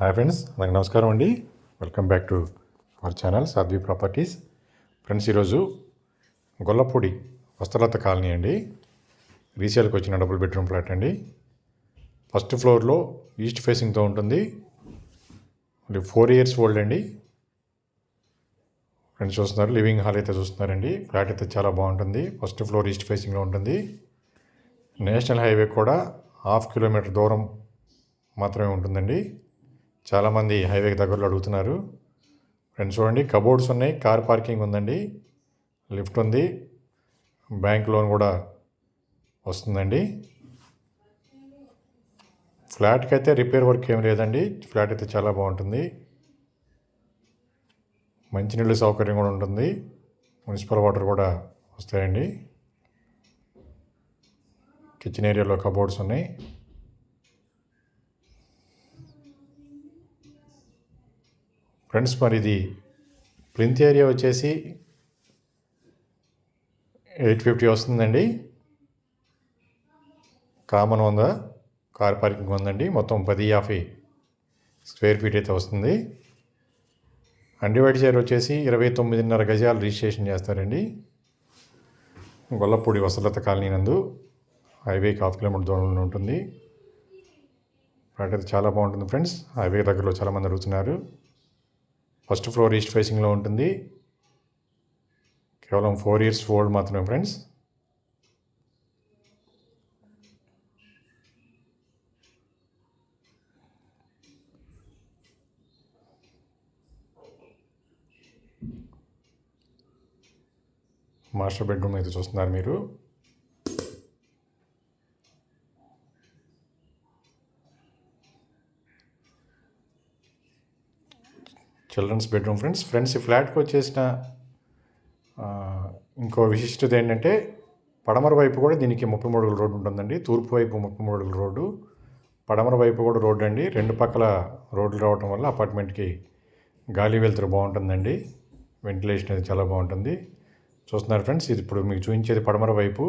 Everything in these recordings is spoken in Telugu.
హాయ్ ఫ్రెండ్స్ అందరికి నమస్కారం అండి. Welcome back to our channel Sadhvi properties friends ఈరోజు గొల్లపూడి వస్త్రలత కాలనీ అండి. రీసేల్కి వచ్చిన డబుల్ బెడ్రూమ్ ఫ్లాట్ అండి. ఫస్ట్ ఫ్లోర్లో ఈస్ట్ ఫేసింగ్తో ఉంటుంది. మరి ఫోర్ ఇయర్స్ ఓల్డ్ అండి. ఫ్రెండ్స్ చూస్తున్నారు లివింగ్ హాల్ అయితే చూస్తున్నారండి. ఫ్లాట్ అయితే చాలా బాగుంటుంది. ఫస్ట్ ఫ్లోర్ ఈస్ట్ ఫేసింగ్లో ఉంటుంది. నేషనల్ హైవే కూడా హాఫ్ కిలోమీటర్ దూరం మాత్రమే ఉంటుందండి. చాలామంది హైవేకి దగ్గరలో అడుగుతున్నారు. ఫ్రెండ్స్ చూడండి కబోర్డ్స్ ఉన్నాయి కార్ పార్కింగ్ ఉందండి లిఫ్ట్ ఉంది బ్యాంక్ లోన్ కూడా వస్తుందండి. ఫ్లాట్కి అయితే రిపేర్ వర్క్ ఏం లేదండి ఫ్లాట్ అయితే చాలా బాగుంటుంది. మంచినీళ్ళ సౌకర్యం కూడా ఉంటుంది మున్సిపల్ వాటర్ కూడా వస్తాయండి. కిచెన్ ఏరియాలో కబోర్డ్స్ ఉన్నాయి. ఫ్రెండ్స్ మరి ఇది ప్లింత్ ఏరియా వచ్చేసి ఎయిట్ ఫిఫ్టీ వస్తుందండి. కామన్ ఉందా? కార్ పార్కింగ్ ఉందండి. మొత్తం పది యాభై స్క్వేర్ ఫీట్ అయితే వస్తుంది. అండివైడ్ షేర్ వచ్చేసి ఇరవై తొమ్మిదిన్నర గజాలు రిజిస్ట్రేషన్ చేస్తారండి. గొల్లపూడి వసలత కాలనీ నందు హైవేకి హాఫ్ కిలోమీటర్ దూరంలో ఉంటుంది. ఫ్లాట్ అయితే చాలా బాగుంటుంది ఫ్రెండ్స్. హైవే దగ్గరలో చాలామంది అడుగుతున్నారు. ఫస్ట్ ఫ్లోర్ ఈస్ట్ ఫేసింగ్లో ఉంటుంది. కేవలం ఫోర్ ఇయర్స్ ఓల్డ్ మాత్రమే ఫ్రెండ్స్. మాస్టర్ బెడ్రూమ్ అయితే చూస్తున్నారు మీరు. Children's bedroom friends. ఫ్రెండ్స్ ఈ ఫ్లాట్కి వచ్చేసిన ఇంకో విశిష్టత ఏంటంటే పడమర వైపు కూడా దీనికి ముప్పై మూడు అడుగుల రోడ్డు ఉంటుందండి. తూర్పు వైపు ముప్పై మూడు అడుగుల రోడ్డు. పడమర వైపు కూడా రోడ్డు అండి. రెండు పక్కల రోడ్లు రావటం వల్ల అపార్ట్మెంట్కి గాలి వెలుతురు బాగుంటుందండి. వెంటిలేషన్ అది చాలా బాగుంటుంది. చూస్తున్నారు ఫ్రెండ్స్ ఇది ఇప్పుడు మీకు చూపించేది పడమర వైపు.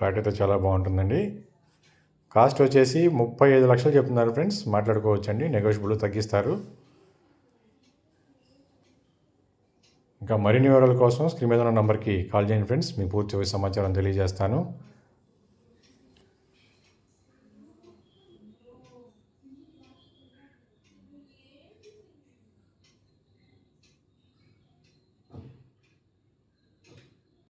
ఫ్లాట్ అయితే చాలా బాగుంటుందండి. కాస్ట్ వచ్చేసి ముప్పై ఐదు లక్షలు చెప్తున్నారు ఫ్రెండ్స్. మాట్లాడుకోవచ్చండి. నెగోషియబుల్ తగ్గిస్తారు. ఇంకా మరిన్ని వివరాల కోసం స్క్రీన్ మీద ఉన్న నంబర్కి కాల్ చేయండి ఫ్రెండ్స్. మీ పూర్తి సమాచారం తెలియజేస్తాను.